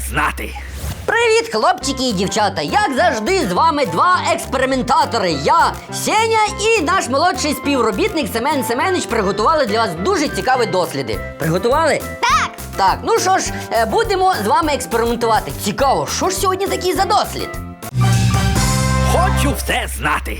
знати. Привіт, хлопчики і дівчата! Як завжди, з вами два експериментатори. Я Сеня і наш молодший співробітник Семен Семенич приготували для вас дуже цікаві досліди. Приготували? Так! Так, ну що ж, е, будемо з вами експериментувати. Цікаво, що ж сьогодні такий за дослід? Хочу все знати.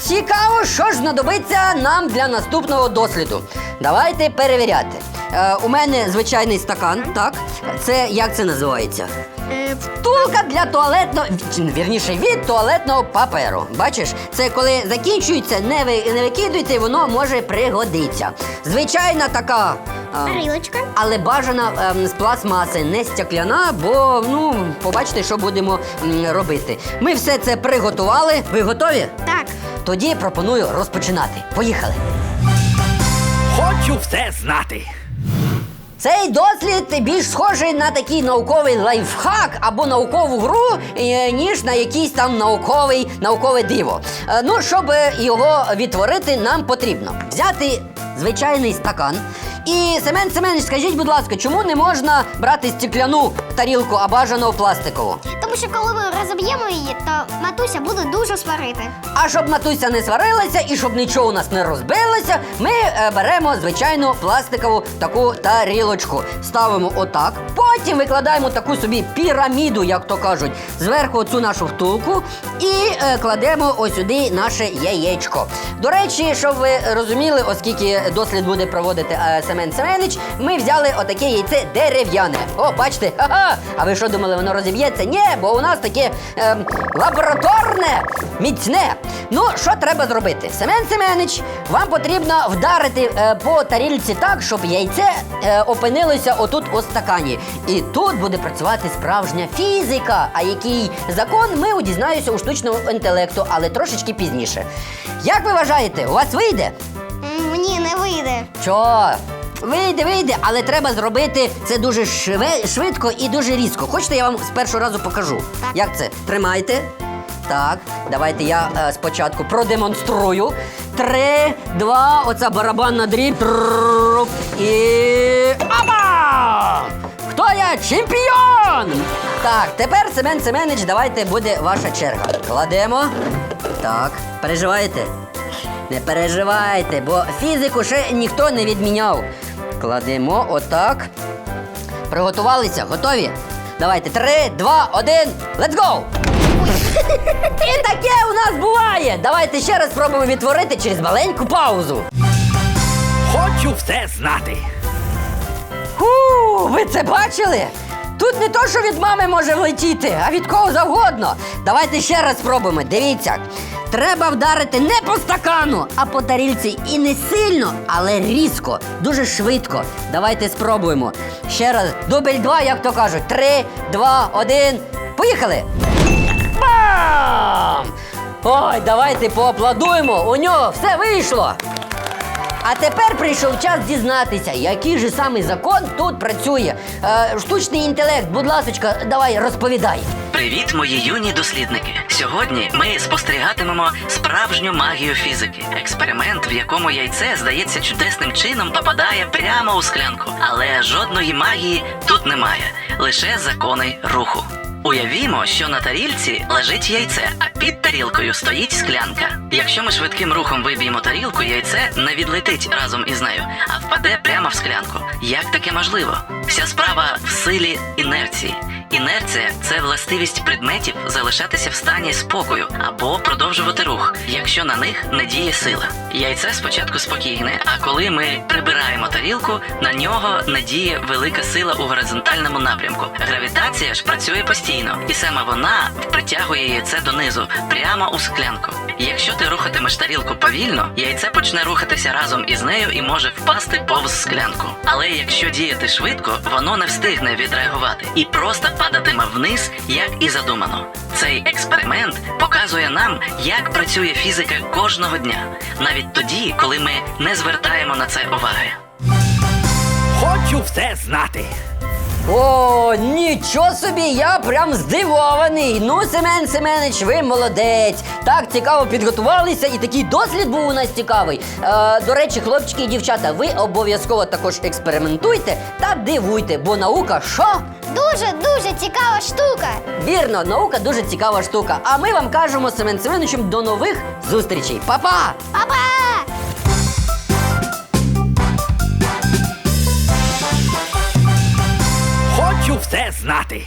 Цікаво, що ж знадобиться нам для наступного досліду. Давайте перевіряти. Е, у мене звичайний стакан, так? Це як це називається? Е, Втулка для туалетного, вірніше, від туалетного паперу. Бачиш, це коли закінчується, не ви не викидуйте, воно може пригодитися. Звичайна така. а, Тарілочка. але бажана ем, з пластмаси, не стякляна, бо ну побачите, що будемо робити. Ми все це приготували. Ви готові? Так. Тоді пропоную розпочинати. Поїхали. Хочу все знати. Цей дослід більш схожий на такий науковий лайфхак або наукову гру, е, ніж на якийсь там науковий наукове диво. Е, ну, щоб його відтворити, нам потрібно взяти звичайний стакан. І Семен Семенович, скажіть, будь ласка, чому не можна брати стікляну тарілку, а бажано пластикову? Тому що коли ми розоб'ємо її, то матуся буде дуже сварити. А щоб матуся не сварилася і щоб нічого у нас не розбилося, ми е, беремо звичайну пластикову таку тарілочку. Ставимо отак. Потім викладаємо таку собі піраміду, як то кажуть, зверху цю нашу втулку і е, кладемо ось сюди наше яєчко. До речі, щоб ви розуміли, оскільки дослід буде проводити е, Семен Семенич, ми взяли отаке яйце дерев'яне. О, бачите, ха-ха! А ви що думали, воно розіб'ється? Ні, бо у нас таке е, лабораторне, міцне. Ну, що треба зробити? Семен Семенич, вам потрібно вдарити е, по тарільці так, щоб яйце е, опинилося отут у стакані. І тут буде працювати справжня фізика, а який закон ми удізнаємося у штучному інтелекту, але трошечки пізніше. Як ви вважаєте, у вас вийде? Мені не вийде. Чого? Вийде, вийде, але треба зробити це дуже шве- швидко і дуже різко. Хочете, я вам з першого разу покажу. Як це? Тримайте. Так, давайте я е, спочатку продемонструю. Три, два, оця барабанна дріб. Трррррруп. І. Апа! Хто я? Чемпіон! Так, тепер Семен Семенич, давайте буде ваша черга. Кладемо. Так, переживаєте? Не переживайте, бо фізику ще ніхто не відміняв. Кладемо отак. Приготувалися, готові? Давайте, три, два, один, let's go! І таке у нас буває! Давайте ще раз спробуємо відтворити через маленьку паузу. Хочу все знати. Ху, ви це бачили? Тут не то, що від мами може влетіти, а від кого завгодно. Давайте ще раз спробуємо. Дивіться. Треба вдарити не по стакану, а по тарілці. І не сильно, але різко, дуже швидко. Давайте спробуємо. Ще раз, дубль два, як то кажуть. Три, два, один. Поїхали! Бам! Ой, давайте поаплодуємо. У нього все вийшло. А тепер прийшов час дізнатися, який же самий закон тут працює. Е, штучний інтелект, будь ласочка, давай розповідай. Привіт, мої юні дослідники! Сьогодні ми спостерігатимемо справжню магію фізики. Експеримент, в якому яйце, здається, чудесним чином попадає прямо у склянку. Але жодної магії тут немає, лише закони руху. Уявімо, що на тарілці лежить яйце, а під тарілкою стоїть склянка. Якщо ми швидким рухом виб'ємо тарілку, яйце не відлетить разом із нею, а впаде прямо в склянку. Як таке можливо? Вся справа в силі інерції. Інерція це властивість предметів залишатися в стані спокою або продовжувати рух, якщо на них не діє сила. Яйце спочатку спокійне, а коли ми прибираємо тарілку, на нього не діє велика сила у горизонтальному напрямку. Гравітація ж працює постійно, і саме вона притягує яйце донизу, прямо у склянку. Якщо ти рухатимеш тарілку повільно, яйце почне рухатися разом із нею і може впасти повз склянку. Але якщо діяти швидко, воно не встигне відреагувати і просто падатиме вниз, як і задумано. Цей експеримент показує нам, як працює фізика кожного дня, навіть тоді, коли ми не звертаємо на це уваги. Хочу все знати. О, нічого собі, я прям здивований. Ну, Семен Семенович, ви молодець. Так цікаво підготувалися, і такий дослід був у нас цікавий. Е, до речі, хлопчики і дівчата, ви обов'язково також експериментуйте та дивуйте, бо наука що? Дуже дуже цікава штука. Вірно, наука дуже цікава штука. А ми вам кажемо Семен Семеновичем до нових зустрічей. Па-па! Па-па! Знати.